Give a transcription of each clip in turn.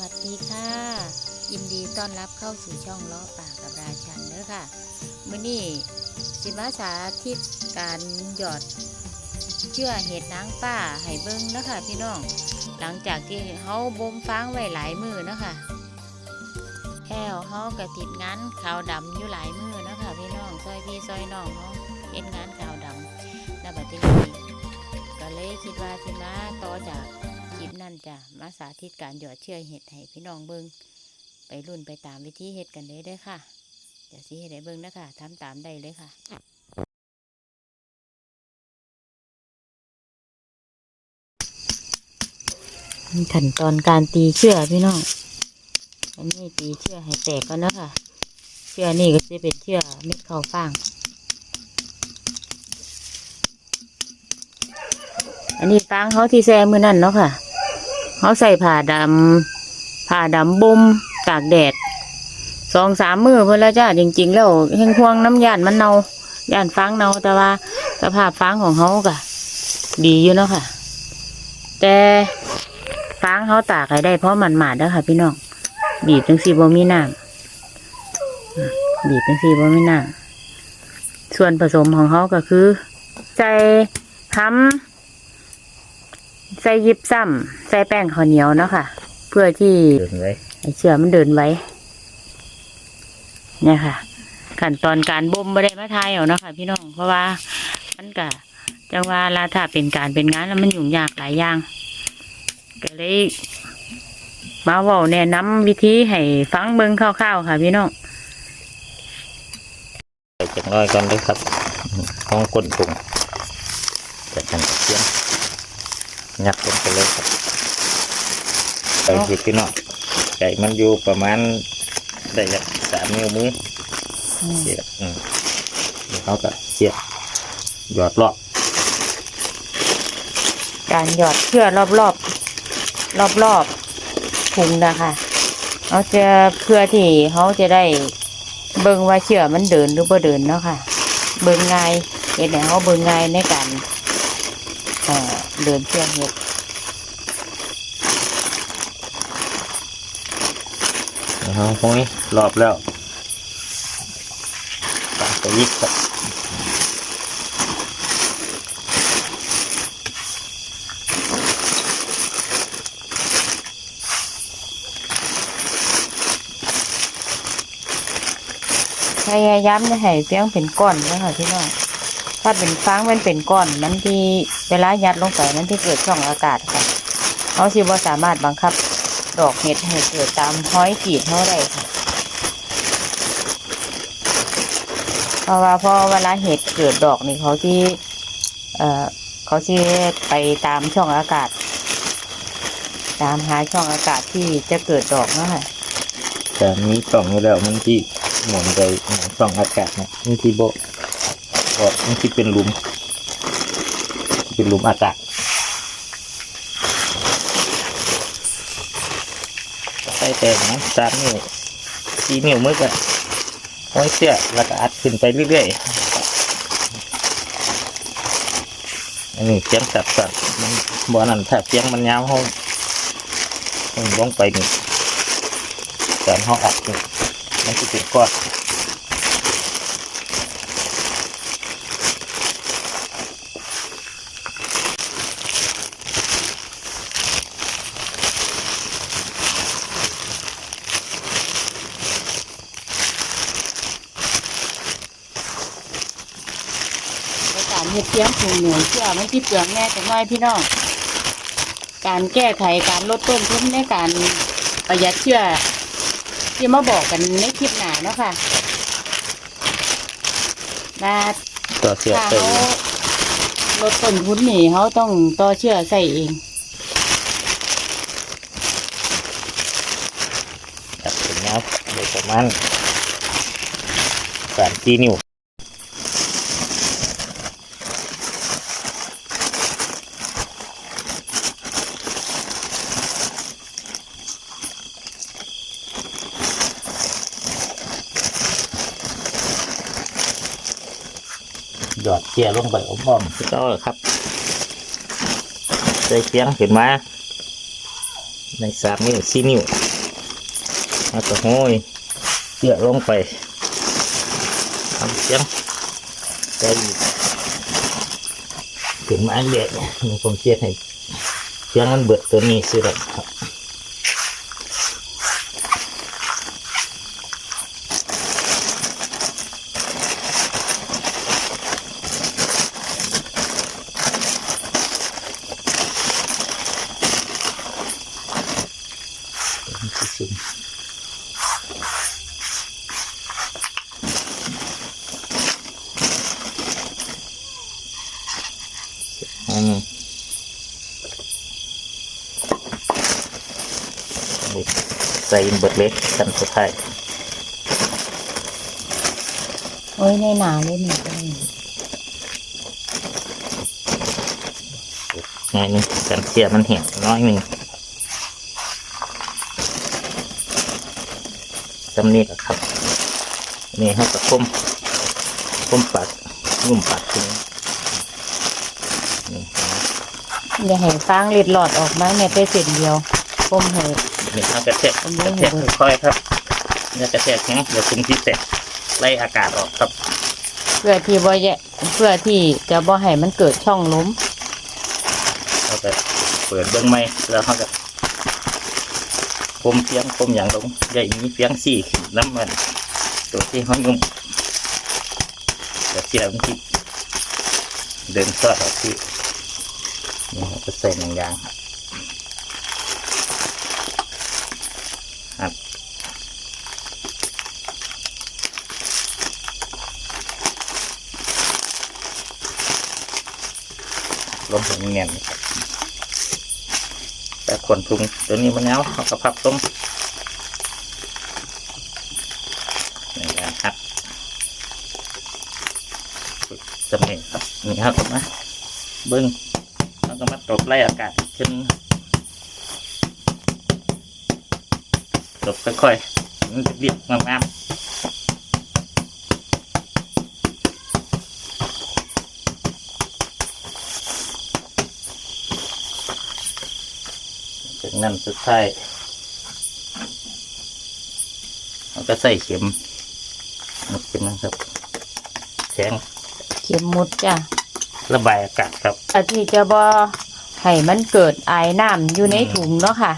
วัสดีค่ะ ยินดีต้อนรับเข้าสู่ช่องล้อป่ากับราชันเด้อค่ะมื้อนี้สิมาสาธิตการหยอดเชื่อเห็ดนางป้าให้เบิ้งเนะคะพี่น้อง หลังจากที่เขาบ่มฟางไว้หลายมือเนะคะแค่เขากระติดงานขาวดำอยู่หลายมือเนะคะพี่น้องซอยพี่ซอยน้องเขาเห็นงานขาวดำแล้วบัดนี้ก็เลยคิดว่าสิมาต่อจาก ลิปนั่นจ้ะมาสาธิตการหยอดเชื่อเห็ดให้พี่น้องเบิ้งไปรุ่นไปตามวิธีเห็ดกันเลยเด้อค่ะเดี๋ยวสิเห็ดให้เบิ้งนะคะทำตามได้เลยค่ะขั้นตอนการตีเชือกพี่น้อง อันนี้ตีเชือกให้แตกก่อนนะคะเชือกนี่ก็จะเป็นเชือกเม็ดข้าวฟ่าง อันนี้ฟางเขาที่แซ่มือนั่นเนาะค่ะ เขาใส่ผ้าดำผ้าดำบ่มตากแดดสองสามมือเพื่อแล้วจ้าจริง ๆ แล้วเฮงควงน้ำยานมันเนาย่านฟางเนาแต่ว่าสภาพฟางของเขาก็ดีอยู่เนาะค่ะ แต่ฟางเขาตากให้ได้เพราะมันหมาดๆเด้อค่ะ พี่น้องบีบจังสีบ่มีน้ำอะบีบจังสีบ่มีน้ำส่วนผสมของเขาก็คือใส่ทำ ใส่ยิบซ้ำใส่แป้งข้าวเหนียวเนาะค่ะ เพื่อที่เดินไว้ให้เชือกมันเดินไว้ เนี่ยค่ะ ขั้นตอนการบ่มไม่ได้มาทายเอาเนาะค่ะพี่น้องเพราะว่ามันก็จังว่าลาถ้าเป็นการเป็นงานแล้วมันยุ่งยากหลายอย่างก็เลยมาเว่าแนะนำวิธีให้ฟังเบิ่งคร่าวๆค่ะพี่น้องใส่จังน้อยก่อนเลยครับห้องก้นตุงจัดกันกับเสียง ยัดลงไปเลยครับใส่ผิดพี่น้องใส่มันอยู่ประมาณได้ยักสามนิ้วมืออืมเสียบอืมแล้วเขาก็เสียบหยอดรอบการหยอดเชือกรอบๆรอบๆถุงนะคะเขาจะเพื่อที่เขาจะได้เบิ่งว่าเชือกมันเดินหรือบ่เดินเนาะค่ะ เบิ่งง่ายเห็นไหมเขาเบิ่งง่ายในการเอ่อเดินเชือกเห็ด นะครับพวกนี้รอบแล้วตัดไปยิกครับพยายามจะให้เพียงเป็นก้อนนะคะพี่น้อง ถ้าเป็นฟางมันเป็นก้อนมันที่เวลายัดลงไปมันที่เกิดช่องอากาศค่ะเขาสิบ่สามารถบังคับ ดอกเห็ดให้เกิดตามห้อยกีดเท่าไรค่ะเพราะว่าพอเวลาเห็ดเกิดดอกนี่เขาที่เอ่อเขาที่ไปตามช่องอากาศ ตามหาช่องอากาศที่จะเกิดดอกเนาะค่ะแต่มีกล่องอยู่แล้วมันที่หมุนไปหมุนกล่องอากาศนะมันที่โบก็มันที่เป็นหลุม เป็นหลุมอากาศใส่ แต่นะสามนิ้วสี่นิ้วมือก็ห้อยเสื้อแล้วก็อัดขึ้นไปเรื่อยๆอันนี้เสียงสับสับมันบ่อนั่นถ้าเสียงมันยาวห้องลงไปนี่การห้องอัดนี่มันจะเป็นก้อน เฮ็ดเพียงผูงหนูเชื่อมันที่เปลืองแน่แต่น้อยพี่น้องการแก้ไขการลดต้นทุนในการประหยัดเชื่อ ที่มาบอกกันในคลิปหนาเนาะค่ะว่าต่อเสียบถ้าไปเขาลดต้นทุนนี่เขาต้องต่อเชื่อใส่เองจับเป็นยาวโดยประมาณสามสี่นิ้ว หยอดเกียลงไปอ้อมๆก็ครับใส่เสียงขึ้นมา ในสามนิ้วสี่นิ้วแล้วก็ห้อยเกี่ยลงไปทำเสียงใจอีกถึงไม้เล็กมีผมเสียให้เสียงมันเบิดตัวนี้สิครับ อืมนี่ใส่เบิดเล็กกันสุดท้ายโอ้ยในหนาเลยนี่ก็ได้ง่ายหนึงกันเสียมันเหี่ยวน้อยหนึ่งจำนี้แหละครับนี่ให้กับคมคมปัดงุ่มปัดทิ้งนี่ อย่าให้ฟางเล็ดหลอดออกมาเนี่ยไปเสร็จเดียวก้มให้นี่เอากระแทกกระแทกค่อยๆครับเนี่ยกระแทกแข็งเดี๋ยวคุมที่แตกไล่อากาศออกครับเพื่อที่บ่แยะเพื่อที่จะบ่ให้มันเกิดช่องล้มเราจะเปิดเบื้องไม้แล้วเขาจะคมเฟียงคมอย่างลงใหญ่มีเฟียงสี่น้ำมันตัวที่ห้อยงุ่มเดี๋ยวเสียมันที่เดินซอดออกที่ นี่เราจะใส่หนังยางครับลงถึงเงียนครับแต่ขนทุงตัวนี้มันแล้วเขาก็พับตรงนี่นะครับสำเร็จครับนี่ครับนะเบิ้ง ตบไล่อากาศขึ้นตบค่อยๆมันจะเรียบงามๆจากนั้นสุดท้ายเราก็ใส่เข็มมันเป็นนะครับแข็งเข็มมุดจ้ะระบายอากาศครับอาที่จะบ่ ให้มันเกิดไอน้ำอยู่ในถุงเนาะค่ะ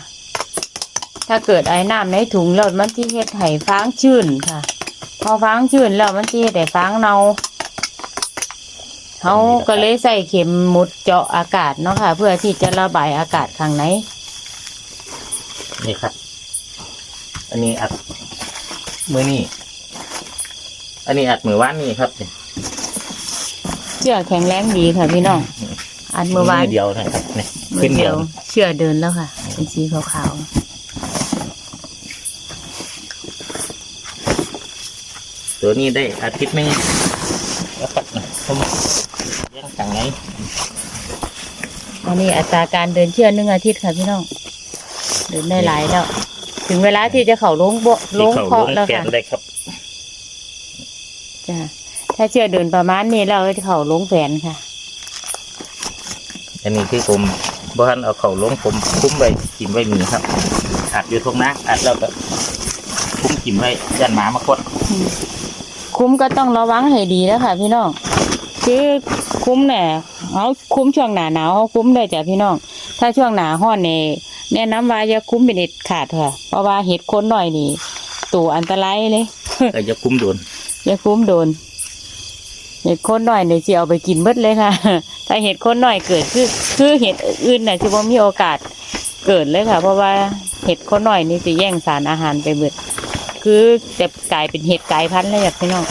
ถ้าเกิดไอน้ำในถุงแล้วมันที่เฮ็ดให้ฟางชื้นค่ะ พอฟางชื้นแล้วมันที่เฮ็ดให้ฟางเน่าเขาก็เลยใส่เข็มมุดเจาะอากาศเนาะค่ะ เพื่อที่จะระบายอากาศข้างในนี่ครับ อันนี้อัดมือนี่อันนี้อัดมือว่านนี่ครับเนี่ยเชื่อแข็งแรงดีค่ะพี่น้อง อันเมื่อวานเดียวนะครับเนี่ยมืขึ้อนเดีเดียยววเชื่อเดินแล้วค่ะ เป็นสีขาวตัวนี้ได้อาทิตย์หนึงแล้วครับนะผมเลี้ยงต่างไงๆอันนี้อัตราการเดินเชื่อหนึ่งอาทิตย์ค่ะพี่น้อง เดินได้หลายแล้ว ถึงเวลาที่จะเข่าลงโบลที่งเขาเคาะลงแล้วแกค่ะนได้ครับจ้ะถ้าเชื่อเดินประมาณนี้เราจะเข่าลงแผนค่ะ อันนี้ที่ผมบ้านเอาเขาลงผมคุ้มไว้กินไว้มีครับอัดอยู่ตรงนั้นอัดแล้วก็คุ้มกินไว้ยันหมามาคดคุ้มก็ต้องระวังให้ดีแล้วค่ะพี่น้องคือคุ้มเนี่ยเอาคุ้มช่วงหนาหนาวเขาคุ้มได้จ้ะพี่น้อง ถ้าช่วงหนาห้อนเนี่ยแนะนำว่าอย่าคุ้มเป็นเด็ดขาดค่ะ เพราะว่าเห็ดคนหน่อยนี่ตัวอันตรายเลยก็จะคุ้มโดนอย่าคุ้มโดน เห็ดคนหน่อยเนี่ยจะเอาไปกินเบิดเลยค่ะ ถ้าเห็ดคนหน่อยเกิดคือคือเห็ดอื่นน่ะที่ว่ามีโอกาสเกิดเลยค่ะ เพราะว่าเห็ดคนหน่อยนี่จะแย่งสารอาหารไปเบิด คือจะกลายเป็นเห็ดกลายพันธุ์เลยแบบพี่น้อง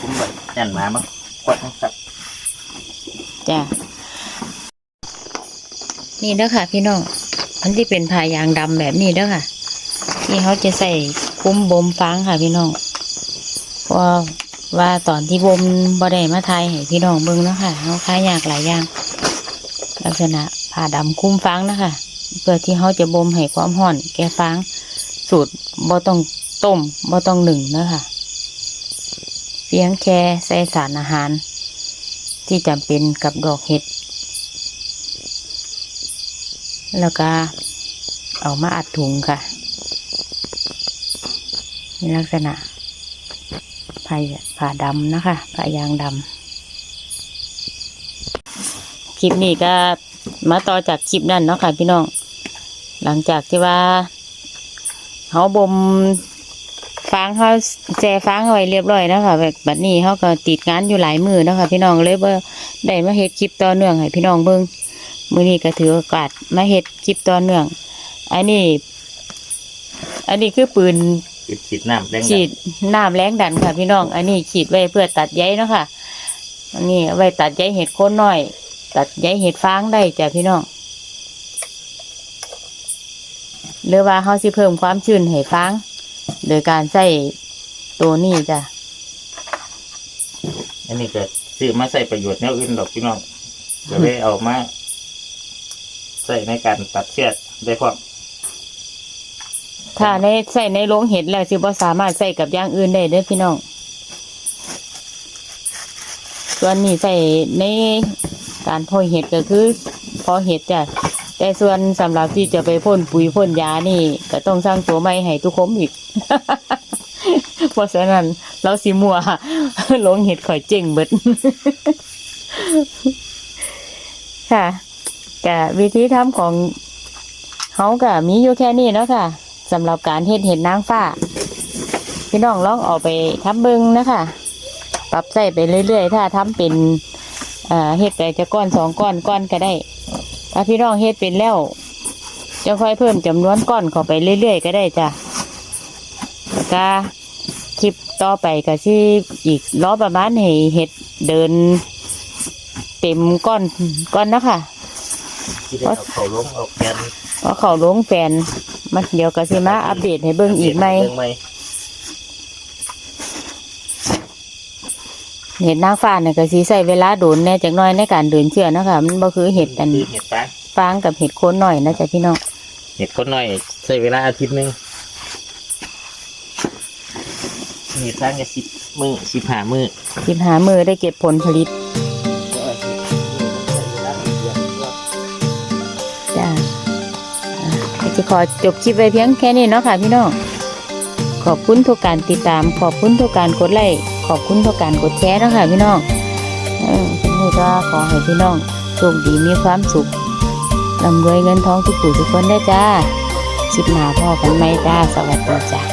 คุ้มไว้ยันหมามาคดนะครับจ้ะนี่เด้อค่ะ พี่น้องอันที่เป็นผ้ายางดำแบบนี้เด้อค่ะ ที่เขาจะใส่ คุ้มบ่มฟางค่ะพี่น้องเพราะว่าตอนที่บ่มบ่ได้มาไทยให้พี่น้องเบิ่งเนาะค่ะเขาค้ายยากหลายอย่าง ลักษณะผ้าดำคุ้มฟางนะคะเพื่อที่เขาจะบ่มให้ความร้อน แก่ฟางสูตรบ่ต้องต้มบ่ต้องหนึ่งนะคะเพียงแค่ใส่สารอาหาร ที่จำเป็นกับดอกเห็ด แล้วก็เอามาอัดถุงค่ะ ในลักษณะผ้าผ้าดำนะคะผ้ายางดำคลิปนี้ก็มาต่อจากคลิปนั่นเนาะค่ะพี่น้อง หลังจากที่ว่าเขาบ่มฟางเขาแจฟางเอาไว้เรียบร้อยแล้วค่ะแบบบัดนี้เขาก็ติดงานอยู่หลายมือนะค่ะพี่น้องเลยว่าได้มาเฮ็ดคลิปต่อเนื่องให้พี่น้องเบิ่งมือนี้ก็ถือโอกาสมาเฮ็ดคลิปต่อเนื่อง อันนี้ อันนี้คือปืน ฉีดฉีดน้ำแรงฉีดน้ำแรงดันค่ะพี่น้อง อันนี้ฉีดไว้เพื่อตัดใยเนาะค่ะ อันนี้เอาไว้ตัดใยเห็ดโคนน้อย ตัดใยเห็ดฟางได้จ้ะพี่น้องหรือว่าเขาสิเพิ่มความชื้นให้ฟางโดยการใส่ตัวนี้จ้ะอันนี้ก็ซื้อมาใส่ประโยชน์แนวอื่นดอกพี่น้องก็เลยเอามาใส่ในการตัดเชือดได้พร้อม ถ้าในใส่ในโรงเห็ดแล้วสิบ่สามารถใส่กับอย่างอื่นได้เด้อพี่น้อง ส่วนนี้ใส่ในการพาะเห็ดก็คือพาะเห็ดจ้ะแต่ส่วนสำหรับที่จะไปพ่นปุ๋ยพ่นยานี่ ก็ต้องสร้างตัวใหม่ให้ทุกคมอีก เพราะฉะนั้นเราสิมัวลงเห็ดข่อยเจ๋งเบิดค่ะกะวิธีทำของเขากะมีอยู่แค่นี้เนาะค่ะ สำหรับการเฮ็ดเห็ดนางฟ้า พี่น้องลองเอาไปทำเบิ้งนะคะ ปรับใส่ไปเรื่อยๆ ถ้าทำเป็นเอ่อเฮ็ดไปจะก้อนสองก้อนก้อนก็ได้ ถ้าพี่น้องเฮ็ดเป็นแล้วจะค่อยเพิ่มจำนวนก้อนเข้าไปเรื่อยๆ ก็ได้จ้ะก็คลิปต่อไปก็ที่อีกล้อประมาณให้เห็ดเดิน เต็มก้อนก้อนนะคะที่ได้เอาเขาลงเอาแกน พราะเขาลงแฟนมันเดี๋ยวก็สิมาอัปเดตให้เบิ่งอีกไหมเบิ่งไหมเห็ดนางฟ้าเนี่ยก็สิใช้เวลาโดนแหน่จักหน้อยในการเดินเชื่อนะคะมันบ่คือเห็ดอันคือเห็ดฟางฟางกับเห็ดโคนหน่อยนะจ๊ะพี่น้องเห็ดคนน้อยใช้เวลาอาทิตย์หนึงเห็ดฟางก็สิบมือสิบห้ามือสิบหามือได้เก็บผลผลิตะก็จะขอจบคลิปไว้เพียงแค่นี้เนาะค่ะพี่น้อง ขอบคุณทุกการติดตาม ขอบคุณทุกการกดไลค์ ขอบคุณทุกการกดแชร์เนาะค่ะพี่น้องเออทีนี้ก็ขอให้พี่น้องโชคดีมีความสุขร่ำรวยเงินทองทุกผู้ทุกคนได้จ้า คลิปหน้าพ่อกันไหมจ้า สวัสดีจ้า